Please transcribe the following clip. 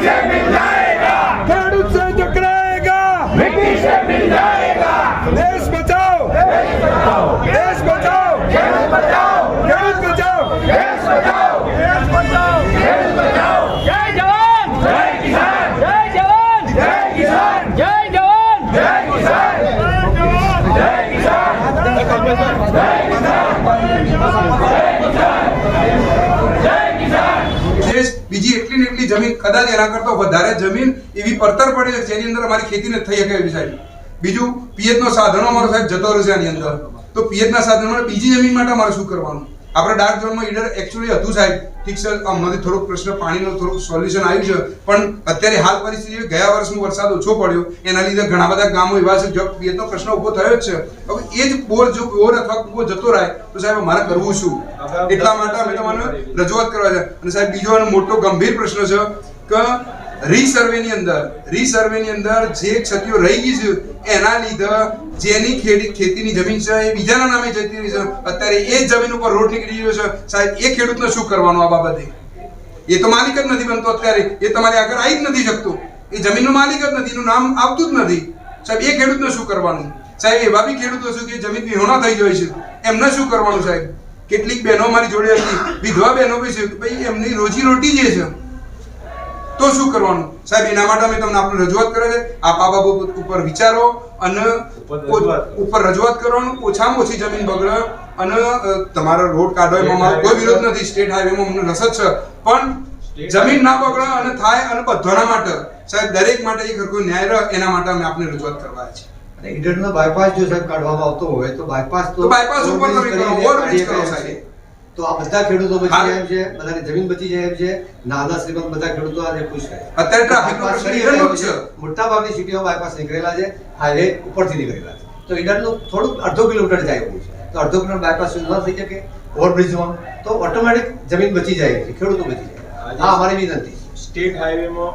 Jeremy Lyons! બીજી એટલી ને એટલી જમીન કદાચ એના કરતો વધારે જમીન એવી પડતર પડી છે જેની અંદર અમારી ખેતી નથી થઈ શકે એવી સાહેબ. બીજું પિયત નો સાધનો અમારો સાહેબ જતો રહેશે આની અંદર. તો પિયત ના સાધનો બીજી જમીન માટે અમારે શું કરવાનું? આપણે ડાર્ક ઝોનમાં ઈડર એકચ્યુઅલી હતું સાહેબ. ઠીક છે હમણાંથી થોડોક પ્રશ્ન, પાણીનો થોડુંક સોલ્યુશન આવ્યું છે. પણ અત્યારે હાલ પરિસ્થિતિ ગયા વર્ષનો વરસાદ ઓછો પડ્યો. એના લીધે ઘણા બધા ગામો એવા છે જો પિયતનો પ્રશ્ન ઊભો થયો જ છે. હવે એ જ બોર જો, બોર અથવા કૂવો જતો રહે, તો સાહેબ મારે કરવું શું? એટલા માટે અમે તમને રજૂઆત કરવા છે. અને સાહેબ, બીજો અને મોટો ગંભીર પ્રશ્ન છે કે રીસર્વે ની અંદર રીસર્વે ની અંદર જે ક્ષતિઓ રહી ગઈ છે, એના લીધે જેની ખેડી, ખેતીની જમીન છે, એ બીજાના નામે જતી રહી છે. અત્યારે એ જ જમીન ઉપર રોડ નીકળી રહ્યો છે. સાહેબ, એ ખેડૂતને શું કરવાનું આ બાબતે? એ તો માલિક જ નથી બનતો અત્યારે. એ તમારે આગળ આવી જ નથી શકતો. એ જમીનનો માલિક જ નથી, એનું નામ આવતું જ નથી. સાહેબ, એ ખેડૂતને શું કરવાનું? સાહેબ, એવા બી ખેડૂતો છે કે જમીન વિહોણા થઈ જાય છે. એમને શું કરવાનું સાહેબ? કેટલીક બહેનો મારી જોડે હતી. વિધવા બહેનો બી છે ભાઈ, એમની રોજી રોટી જે છે તો શું કરવાનું? સાહેબ એના માટે અમે તમને આપણે રજૂઆત કરે છે. આપ આ બાબત ઉપર વિચારો અને ઉપર રજૂઆત કરવાનું ઓછામાં ઓછી જમીન બગડે અને તમારો રોડ કાઢો એમાં મારો કોઈ વિરોધ નથી. સ્ટેટ હાઈવેમાં અમને રસ જ છે. પણ જમીન ના બગડે અને થાય અને બધાના માટે. સાહેબ દરેક માટે એક હરખો ન્યાય રહે એના માટે અમે આપને રજૂઆત કરવા છે. ઈડરનો બાયપાસ જો સાહેબ કાઢવામાં આવતો હોય તો બાયપાસ તો બાયપાસ ઉપર તમે કરો, ઓવરબ્રિજ કરો સાહેબ. તો આ બધા ખેડૂતો બચી જાય છે બધાની જમીન બચી જાય છે નાના શ્રીમંત બધા ખેડૂતો આજે ખુશ છે. અત્યારે મોટા છે. મોટાભાગની સિટીઓ બાયપાસ નીકળેલા છે હાઈવે ઉપરથી નીકળેલા છે. તો ઈડરનું થોડુંક અડધો કિલોમીટર જાય એવું છે. તો અડધો કિલોમીટર બાયપાસ ન થઈ શકે ઓવરબ્રિજમાં તો ઓટોમેટિક જમીન બચી જાય છે ખેડૂતો બચી જાય આ અમારી વિનંતી સ્ટેટ હાઈવેમાં